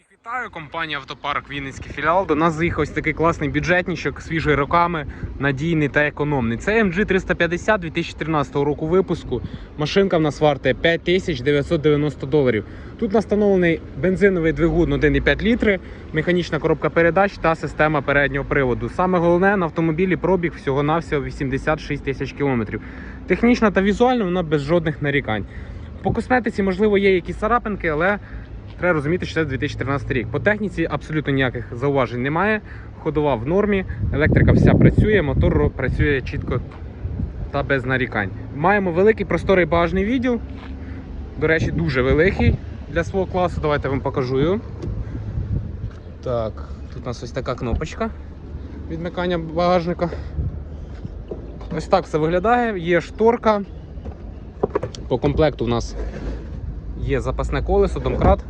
Всіх вітаю, компанія Автопарк Вінницький філіал. До нас заїхав ось такий класний бюджетничок, свіжий роками, надійний та економний. Це MG 350 2013 року випуску. Машинка в нас вартує 5990 доларів. Тут настановлений бензиновий двигун 1,5 літри, механічна коробка передач та система переднього приводу. Саме головне на автомобілі пробіг всього-навсього 86 тисяч кілометрів. Технічно та візуально вона без жодних нарікань. По косметиці, можливо, є якісь царапинки, але Треба розуміти, що це 2014 рік. По техніці абсолютно ніяких зауважень немає. Ходова в нормі, електрика вся працює, мотор працює чітко та без нарікань. Маємо великий просторий багажний відділ. До речі, дуже великий для свого класу. Давайте я вам покажу його. Так, тут у нас ось така кнопочка відмикання багажника. Ось так все виглядає. Є шторка. По комплекту у нас є запасне колесо, домкрат.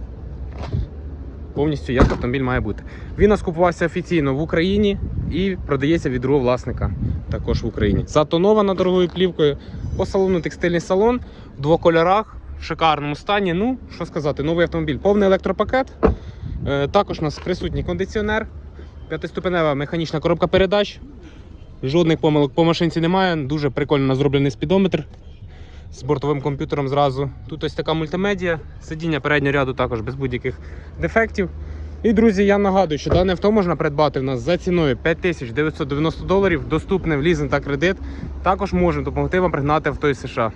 Повністю як автомобіль має бути. Він нас купувався офіційно в Україні і продається від другого власника також в Україні. Затонована дорогою плівкою. По салону текстильний салон в двох кольорах, в шикарному стані. Ну, що сказати, новий автомобіль, повний електропакет. Е, також у нас присутній кондиціонер, п'ятиступенева механічна коробка передач. Жодних помилок по машинці немає. Дуже прикольно зроблений спідометр з бортовим комп'ютером зразу. Тут ось така мультимедія, сидіння переднього ряду також без будь-яких дефектів. І, друзі, я нагадую, що дане авто можна придбати в нас за ціною 5990 доларів, доступне в лізинг та кредит. Також можемо допомогти вам пригнати авто із США.